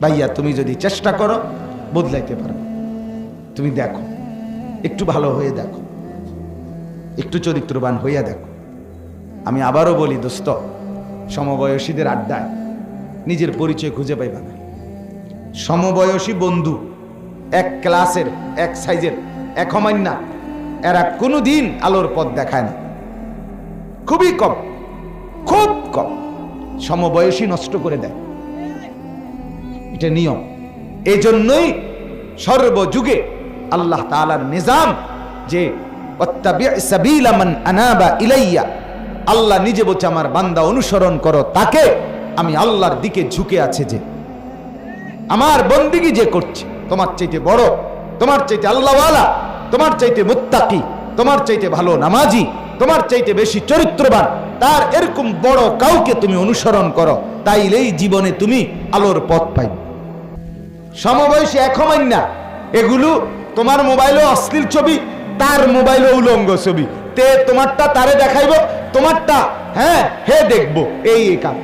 ভাইয়া, তুমি যদি চেষ্টা করো, বদলাইতে পারো। তুমি দেখো, একটু ভালো হয়ে দেখো, একটু চরিত্রবান হইয়া দেখো। আমি আবারও বলি, দোস্ত, সমবয়সীদের আড্ডায় নিজের পরিচয় খুঁজে পাইবা না। সমবয়সী বন্ধু, এক ক্লাসের, এক সাইজের, এক না এরা কোনোদিন আলোর পথ দেখায় না। খুবই কম, খুব কম। সমবয়সী নষ্ট করে দেয়। এটা নিয়ম। এই জন্যই সর্বযুগে আল্লাহ তাআলার নিজাম যে "ওয়াত্তাবি' সাবিলা মান আনাবা ইলাইয়া আল্লাহ নিজে বলছে, আমার বান্দা, অনুসরণ করো, তাকে আমি আল্লাহর দিকে ঝুঁকে আছে যে, আমার বন্দিগি যে করছে, তোমার চাইতে বড়, তোমার চাইতে আল্লাহওয়ালা, তোমার চাইতে মুত্তাকি, তোমার চাইতে ভালো নামাজি, তোমার চাইতে বেশি চরিত্রবান, তার এরকম বড় কাউকে তুমি অনুসরণ করো, তাইলেই জীবনে তুমি আলোর পথ পাইবে। সমবয়সী এক না এগুলো তোমার মোবাইলে অশ্লীল ছবি, তার মোবাইলে উলঙ্গ ছবি। তে তোমারটা তারে দেখাইব, তোমারটা হ্যাঁ হে দেখব, এই কাম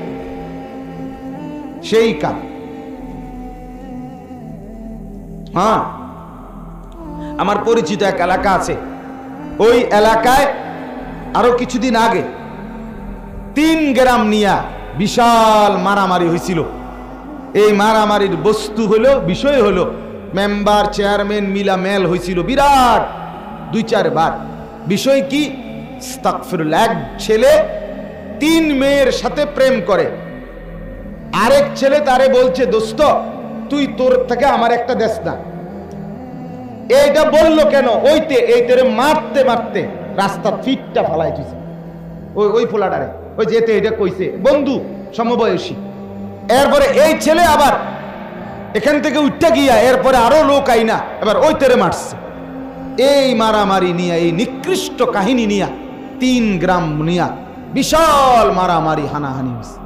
সেই কাম হ্যাঁ। আমার পরিচিত এক এলাকা আছে। ওই এলাকায় আরও কিছুদিন আগে তিন গ্রাম নিয়া বিশাল মারামারি হয়েছিল এই মারামারির বস্তু হলো বিষয় হলো মেম্বার চেয়ারম্যান মিলা মেল হয়েছিল বিরাট দুই চারবার। বিষয় কি? আস্তাগফিরুল্লাহ, এক ছেলে তিন মেয়ের সাথে প্রেম করে। আরেক ছেলে তারে বলছে দোস্ত তুই তোর থেকে আমার একটা দেশ না এইটা বলল কেন? ওইতে এই তোরে মারতে মারতে রাস্তা ফিটটা ফালাই ওই ওই ফোলাডারে ওই যেতে এটা কইছে। বন্ধু সমবয়সী। এরপরে এই ছেলে আবার এখান থেকে উঠতে গিয়া এরপরে আরও লোক আইনা, এবার ওই তেরে মারছে। এই মারামারি নিয়া, এই নিকৃষ্ট কাহিনী নিয়া, তিন গ্রাম নিয়া বিশাল মারামারি হানাহানি হয়েছে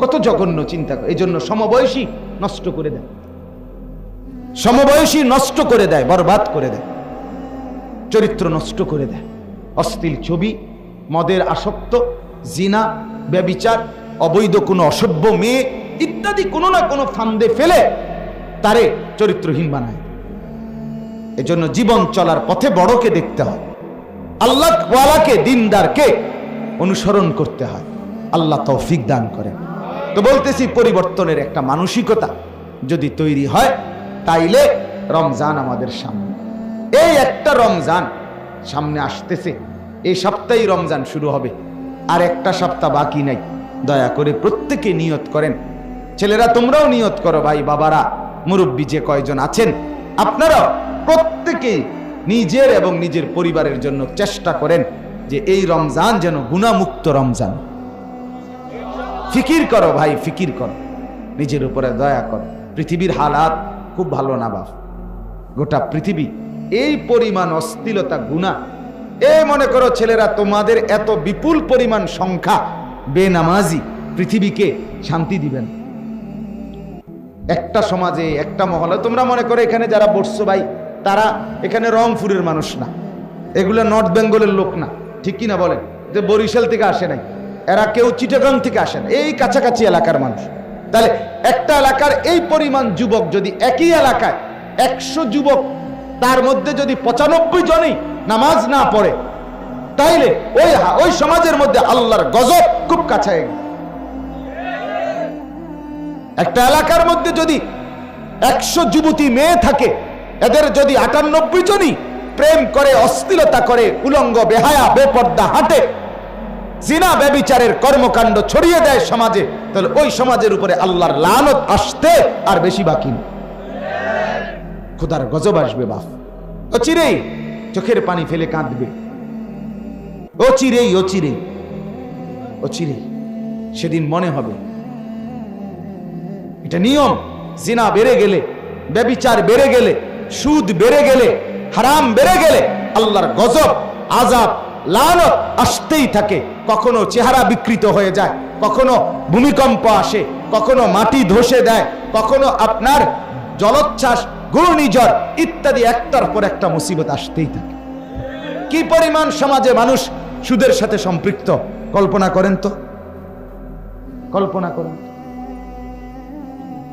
কত জঘন্য চিন্তা করে এই জন্য সমবয়সী নষ্ট করে দেয়। সমবয়সী নষ্ট করে দেয়, বরবাদ করে দেয়। চরিত্র নষ্ট করে দেয়। অশ্লীল ছবি, মদের আসক্ত জিনা, ব্যবিচার, অবৈধ কোনো অসভ্য মেয়ে ইত্যাদি কোনো না কোনো ফান্দে ফেলে তারে চরিত্রহীন বানায়। এজন্য জীবন চলার পথে বড়কে দেখতে হয়। আল্লাহ ওয়ালাকে, দিনদারকে অনুসরণ করতে হয়। আল্লাহ তৌফিক দান করেন। তো বলতেছি পরিবর্তনের একটা মানসিকতা যদি তৈরি হয়, তাইলে রমজান আমাদের সামনে। এই একটা রমজান সামনে আসতেছে। এই সপ্তাহেই রমজান শুরু হবে। আর একটা সপ্তাহ বাকি নাই। দয়া করে প্রত্যেকে নিয়ত করেন। ছেলেরা, তোমরাও নিয়ত করো ভাই বাবারা। মুরব্বী যে কয়জন আছেন, আপনারাও প্রত্যেকে নিজের এবং নিজের পরিবারের জন্য চেষ্টা করেন যে এই রমজান যেন গুণামুক্ত রমজান। ফিকির করো ভাই, ফিকির করো। নিজের উপরে দয়া করো। পৃথিবীর হালাত খুব ভালো না বাপ। গোটা পৃথিবী এই পরিমাণ অস্থিলতা, গুণা এ মনে করো ছেলেরা, তোমাদের এত বিপুল পরিমাণ সংখ্যা বেনামাজি পৃথিবীকে শান্তি দিবেন। একটা সমাজে, একটা মহলে, তোমরা মনে করো এখানে যারা বসছো ভাই, তারা এখানে রংপুরের মানুষ না। এগুলো নর্থ বেঙ্গলের লোক না, ঠিক কি না বলেন? যে বরিশাল থেকে আসে নাই, এরা কেউ চিটাগাং থেকে আসে না, এই কাছাকাছি এলাকার মানুষ। তাহলে একটা এলাকার এই পরিমাণ যুবক যদি একই এলাকায়, একশো যুবক, তার মধ্যে যদি পঁচানব্বই জনই নামাজ না পড়ে, তাইলে ওই ওই সমাজের মধ্যে আল্লাহর গজব খুব কাছায় একটা এলাকার মধ্যে যদি একশো যুবতী মেয়ে থাকে, এদের যদি আটানব্বই জনই প্রেম করে অস্থিরতা করে, উলঙ্গ, বেহায়া, বেপর্দা, হাঁটে, জিনা, ব্যবিচারের কর্মকাণ্ড ছড়িয়ে দেয় সমাজে, তাহলে ওই সমাজের উপরে আল্লাহর লানত আসতে আর বেশি বাকি। খোদার গজব আসবে, বাপ। ও চিরেই চোখের পানি ফেলে কাঁদবে। ও চিরেই ও চিরেই ও চিরেই সেদিন মনে হবে। এটা নিয়ম, জিনা বেড়ে গেলে, ব্যবিচার বেড়ে গেলে, সুদ বেড়ে গেলে, হারাম বেড়ে গেলে, আল্লাহর গজব আজাব লানত আসতেই থাকে। কখনো চেহারা বিকৃত হয়ে যায়, কখনো ভূমিকম্প আসে, কখনো মাটি ধসে দেয়, কখনো আপনার জলোচ্ছ্বাস ঘূর্ণিঝড় ইত্যাদি একটার পর একটা মুসিবত আসতেই থাকে। কি পরিমাণ সমাজে মানুষ সুদের সাথে সম্পৃক্ত? কল্পনা করেন তো। কল্পনা করেন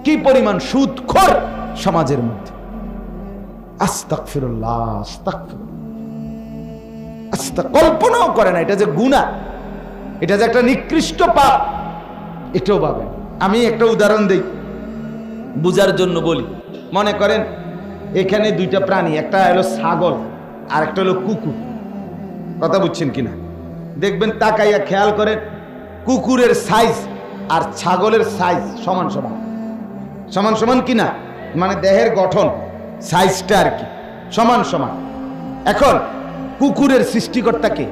কি পরিমাণ সুদ খোর সমাজের মধ্যে। আস্তাক কল্পনাও করে না, এটা যে গুণা এটা যে একটা নিকৃষ্ট পাপ। এটাও পাবেন আমি একটা উদাহরণ দেই। বুঝার জন্য বলি। মনে করেন, এখানে দুইটা প্রাণী, একটা হলো ছাগল, আর একটা হলো কুকুর। কথা বুঝছেন কিনা? দেখবেন, তাকাইয়া খেয়াল করেন, কুকুরের সাইজ আর ছাগলের সাইজ সমান সমান। সমান সমান কিনা? মানে দেহের গঠন সাইজটা আর কি, সমান সমান। এখন, কুকুরের সৃষ্টিকর্তাকে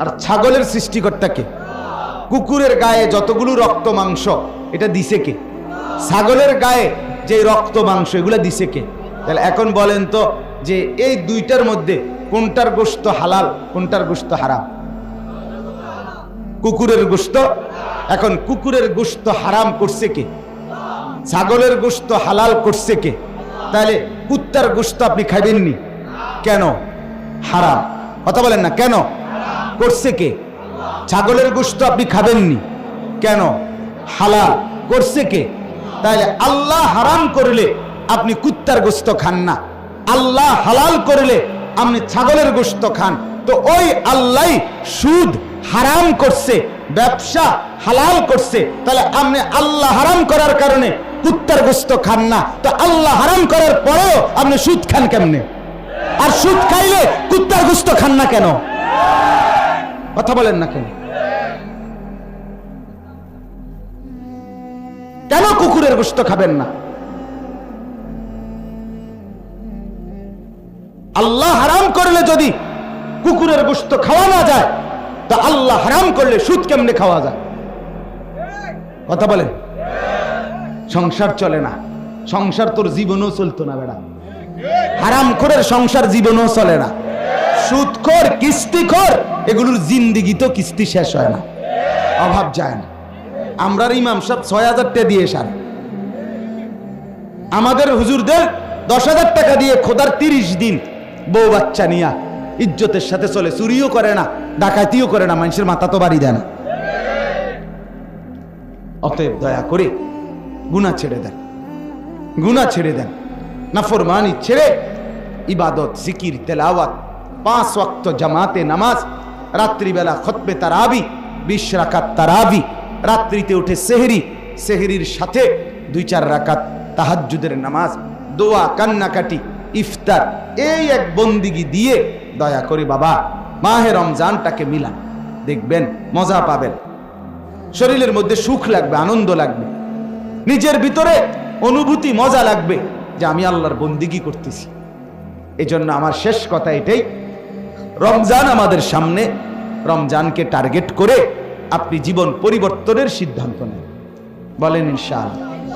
আর ছাগলের সৃষ্টিকর্তাকে কুকুরের গায়ে যতগুলো রক্ত মাংস, এটা দিছে কে? ছাগলের গায়ে যে রক্ত, মাংস, এগুলো দিছে কে? তাহলে এখন বলেন তো যে এই দুইটার মধ্যে কোনটার গোস্ত হালাল, কোনটার গোস্ত হারাম? কুকুরের গোস্ত এখন কুকুরের গোস্ত হারাম করছে কে? ছাগলের গোস্ত হালাল করছে কে? তাহলে কুত্তার গোস্ত আপনি খাইবেননি? কেন? হারাম। কথা বলেন না, কেন? করছে কে? ছাগলের গোস্ত আপনি খাবেননি? কেন? হালাল। করছে কে? তাহলে আল্লাহ হারাম করলে আপনি কুত্তার গোস্ত খান না। আল্লাহ হালাল করলে আপনি ছাগলের গোস্ত খান। তো ওই আল্লাহ সুদ হারাম করছে, ব্যবসা হালাল করছে তাহলে আপনি আল্লাহ হারাম করার কারণে কুত্তার গোস্ত খান না। তো আল্লাহ হারাম করার পরেও আপনি সুদ খান কেমনে? আর সুদ খাইলে কুত্তার গোস্ত খান না কেন? কথা বলেন না কেন? কেন কুকুরের গোস্ত খাবেন না? আল্লাহ হারাম করলে যদি কুকুরের গোস্ত খাওয়া না যায়, তা আল্লাহ হারাম করলে সুদ কেমনে খাওয়া যায়? কথা বলেন। সংসার চলে না। সংসার তোর জীবনও চলতো না বেড়া। হারাম খোরের সংসার জীবনও চলে না। সুদখোর, কিস্তিখোর, এগুলোর জিন্দিগি তো কিস্তি শেষ হয় না। অভাব যায় না। আমরার ইমাম সাহেব ছয় হাজার টাকা দিয়ে সার। আমাদের হুজুরদের দশ হাজার টাকা দিয়ে খোদার তিরিশ দিন বউ বাচ্চা নিয়া ইজ্জতের সাথে চলে, চুরিও করে না, ডাকাতিও করে না, মানুষের মাথা তো বাড়ি দেয় না। অতএব দয়া করে গুণা ছেড়ে দেন গুণা ছেড়ে দেন। না নাফরমানি ছেড়ে ইবাদত, জিকির, তেলাওয়াত, পাঁচ ওয়াক্ত জামাতে নামাজ, রাত্রিবেলা খতবে তারাবি, বিশ রাকাত তারাবি রাত্রিতে উঠে সেহরি, সেহরির সাথে দুই চার রাকাত তাহাজ্জুদের নামাজ, দোয়া, কান্নাকাটি, ইফতার, এই এক বন্দিগি দিয়ে দয়া করে বাবা, মাহে রমজানটাকে মিলান। দেখবেন, মজা পাবেন। শরীরের মধ্যে সুখ লাগবে, আনন্দ লাগবে। নিজের ভিতরে অনুভূতি, মজা লাগবে যে আমি আল্লাহর বন্দিগি করতেছি। এই জন্য আমার শেষ কথা এটাই, রমজান আমাদের সামনে, রমজানকে টার্গেট করে আপনি জীবন পরিবর্তনের সিদ্ধান্ত নেন। বলেন, ইনশাল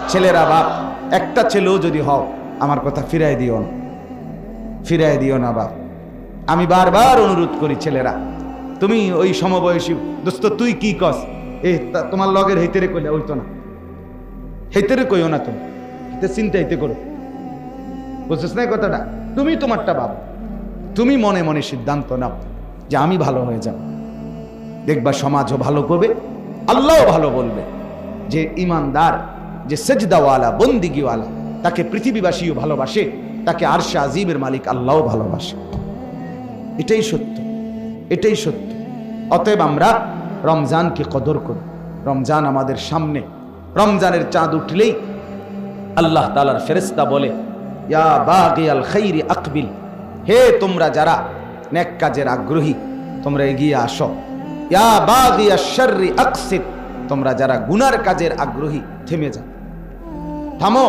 ছেলেরা, বাপ, একটা ছেলেও যদি হও, আমার কথা ফিরাই দিও না। ফিরাই দিও না, বাপ। আমি বারবার অনুরোধ করি ছেলেরা, তুমি ওই সমবয়সী দোস্ত, তুই কি কস এ তোমার লগের হেতেরে কইলে ওই তো না। হেতেরে কইও না তুমি। হেতে চিন্তা হেতে করো। বুঝছিস না কথাটা? তুমি তোমারটা ভাবো তুমি মনে মনে সিদ্ধান্ত নাও যে আমি ভালো হয়ে যাব। দেখবা সমাজও ভালো করবে, আল্লাহও ভালো বলবে। যে ইমানদার, যে সেজদাওয়ালা, বন্দিগিওয়ালা, তাকে পৃথিবীবাসীও ভালোবাসে, তাকে আরশা আজিমের মালিক আল্লাহও ভালোবাসে। এটাই সত্য এটাই সত্য। অতএব আমরা রমজানকে কদর করি। রমজান আমাদের সামনে, রমজানের চাঁদ উঠলেই আল্লাহ তালার ফেরেস্তা বলে, ইয়া বাগিয়াল খাইরি আকবিল, হে তোমরা যারা নেক কাজের আগ্রহী, তোমরা এগিয়ে আসো। তোমরা যারা গুনার কাজের আগ্রহী, থেমে যাও। থামো,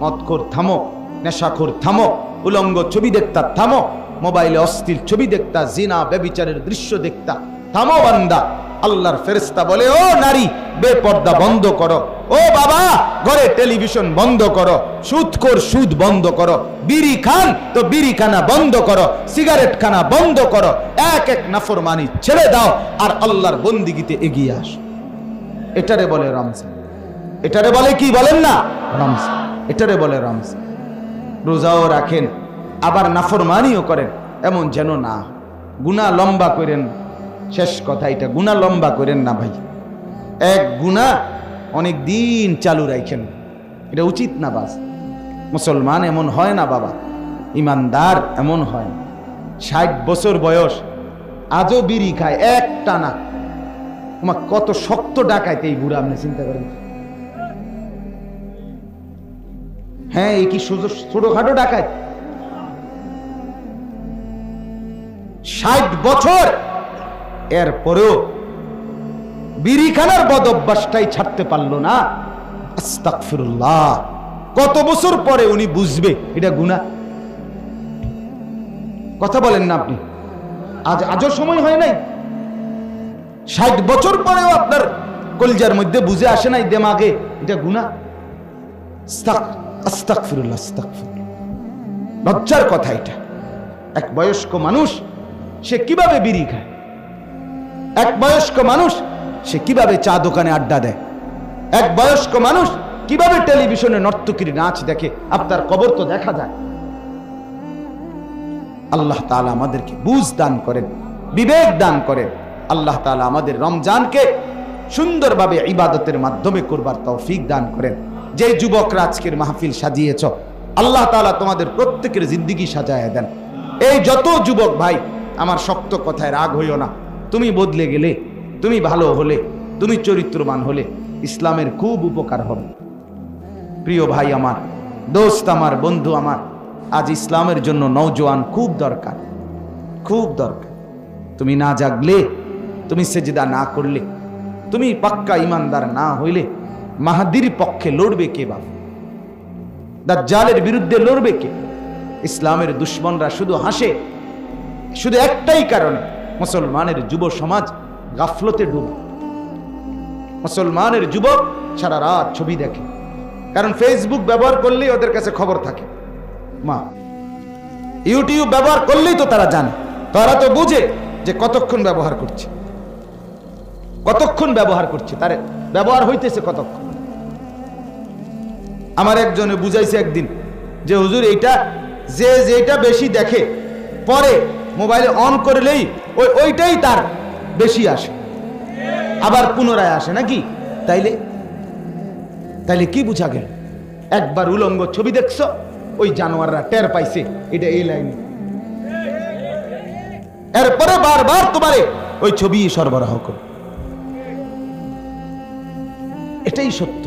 মদখোর থামো, নেশাখোর থামো, উলঙ্গ ছবি দেখতা থামো, মোবাইলে অস্থির ছবি দেখতা, জিনা, ব্যবিচারের দৃশ্য দেখতা। থামো বান্দা। আল্লাহর ফেরেস্তা বলে, ও নারী, বেপর্দা বন্ধ করো। ও বাবা, ঘরে টেলিভিশন বন্ধ করো সুদখোর সুদ বন্ধ করো, বিড়ি খান তো বিড়ি খানা বন্ধ করো সিগারেট খানা বন্ধ করো, এক এক নাফরমানি ছেড়ে দাও আর আল্লাহর বন্দিগিতে এগিয়ে আসো। এটারে বলে রমজান। এটারে বলে কি বলেন না? রমজান। এটারে বলে রমজান। রোজাও রাখেন, আবার নাফরমানিও করেন, এমন যেন না। গুনাহ লম্বা করেন শেষ কথা, এটা গুনাহ লম্বা করেন না ভাই। এক গুণা অনেক দিন চালু রাখেন। এটা উচিত না বাস। মুসলমান এমন হয় না বাবা। ইমানদার এমন হয়। না ষাট বছর বয়স, আজও বিড়ি খায় এক টানা তোমার কত শক্ত ডাকাইতে এই বুড়া, আপনি চিন্তা করেন। হ্যাঁ এই কি সুযোগ ছোটখাটো ডাকায় ষাট বছর এরপরেও বিড়িখানার বদ অভ্যাসটাই ছাড়তে পারল না। কত বছর পরে উনি বুঝবে এটা গুণা কথা বলেন না আপনি। আজ, আজও সময় হয় নাই। ষাট বছর পরেও আপনার কলজার মধ্যে বুঝে আসে নাই দেমাগে এটা গুণা লজ্জার কথা এটা। এক বয়স্ক মানুষ, সে কীভাবে বিড়ি খায়? এক বয়স্ক মানুষ, সে কীভাবে চা দোকানে আড্ডা দেয়? এক বয়স্ক মানুষ, কীভাবে টেলিভিশনে নর্তকীর নাচ দেখে? আপনার কবর তো দেখা যায়। আল্লাহ তাআলা আমাদেরকে বুঝ দান করেন, বিবেক দান করেন। আল্লাহ তাআলা আমাদের রমজানকে সুন্দরভাবে ইবাদতের মাধ্যমে করবার তৌফিক দান করেন। যে যুবকরা আজকের মাহফিল সাজিয়েছ, আল্লাহ তালা তোমাদের প্রত্যেকের জিন্দিগি সাজায় দেন। এই যত যুবক ভাই, আমার শক্ত কথায় রাগ হইও না। তুমি বদলে গেলে, তুমি ভালো হলে, তুমি চরিত্রবান হলে ইসলামের খুব উপকার হবে। প্রিয় ভাই আমার, দোস্ত আমার, বন্ধু আমার, আজ ইসলামের জন্য নৌজওয়ান খুব দরকার খুব দরকার। তুমি না জাগলে, তুমি সেজদা না করলে, তুমি পাক্কা ইমানদার না হইলে মাহাদির পক্ষে লড়বে কে বাবা দাজ্জালের বিরুদ্ধে লড়বে কে? ইসলামের দুশ্মনরা শুধু হাসে, শুধু একটাই কারণে মুসলমানের যুব সমাজ গাফলতে ডুব। মুসলমানের যুবক সারা রাত ছবি দেখে। কারণ ফেসবুক ব্যবহার করলেই ওদের কাছে খবর থাকে। মা ইউটিউব ব্যবহার করলেই তো তারা জানে। তারা তো বুঝে যে কতক্ষণ ব্যবহার করছে। কতক্ষণ ব্যবহার করছে। তার ব্যবহার হইতেছে কতক্ষণ? আমার একজনে বুঝাইছে একদিন যে, হুজুর, এইটা যে যেটা বেশি দেখে, পরে মোবাইলে অন করলেই ওই ওইটাই তার বেশি আসে। আবার পুনরায় আসে নাকি? তাইলে তাইলে কি বুঝা গেল? একবার উলঙ্গ ছবি দেখছ, ওই জানোয়াররা টের পাইছে, এটা এই লাইনে। এরপরে বারবার তোমারে ওই ছবি সরবরাহ করো। এটাই সত্য।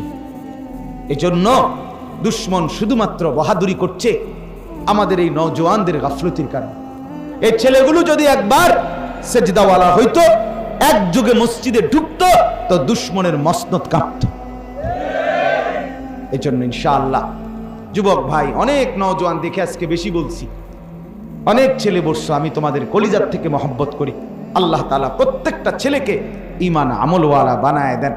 এজন্য দুশ্মন শুধুমাত্র বাহাদুরি করছে আমাদের এই নওজোয়ানদের গাফলতির কারণে। এই ছেলেগুলো যদি একবার সেজদাওয়ালা হইতো, এক যুগে মসজিদে ঢুকতো, তো দুশ্মনের মসনদ কাঁপত। এই জন্য ইনশাআল্লাহ, যুবক ভাই, অনেক নওজোয়ান দেখে আজকে বেশি বলছি। অনেক ছেলে বসছো আমি তোমাদের কলিজার থেকে মহব্বত করি। আল্লাহ তালা প্রত্যেকটা ছেলেকে ইমান আমলওয়ালা বানায় দেন,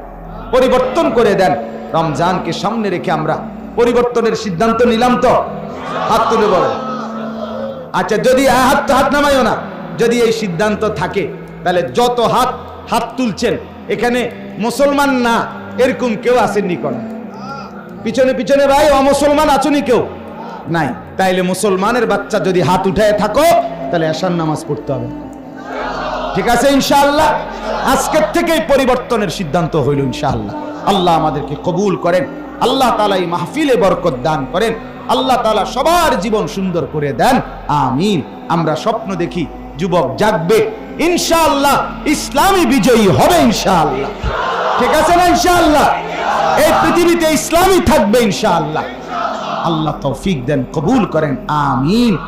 পরিবর্তন করে দেন। রমজানকে সামনে রেখে আমরা পরিবর্তনের সিদ্ধান্ত নিলাম তো? হাত তুলে বলো আচ্ছা যদি হাত হাত নামাইও না, যদি এই সিদ্ধান্ত থাকে, তাহলে যত হাত হাত তুলছেন, এখানে মুসলমান না, এরকম কেউ আসেননি কোন পিছনে পিছনে ভাই, অমুসলমান আছনি কেউ? নাই। তাইলে মুসলমানের বাচ্চা যদি হাত উঠায় থাকো, তাহলে এশার নামাজ পড়তে হবে। ঠিক আছে, ইনশাআল্লাহ? আজকের থেকেই পরিবর্তনের সিদ্ধান্ত হইল, ইনশাআল্লাহ। আল্লাহ আমাদেরকে কবুল করেন। আল্লাহ তালা এই মাহফিলে বরকত দান করেন। আল্লাহ তালা সবার জীবন সুন্দর করে দেন। আমিন। আমরা স্বপ্ন দেখি যুবক জাগবে। ইনশাআল্লাহ ইসলামী বিজয়ী হবে ইনশাআল্লাহ। ঠিক আছে না ইনশাআল্লাহ? এই পৃথিবীতে ইসলামই থাকবে ইনশাআল্লাহ। আল্লাহ তৌফিক দেন, কবুল করেন। আমিন।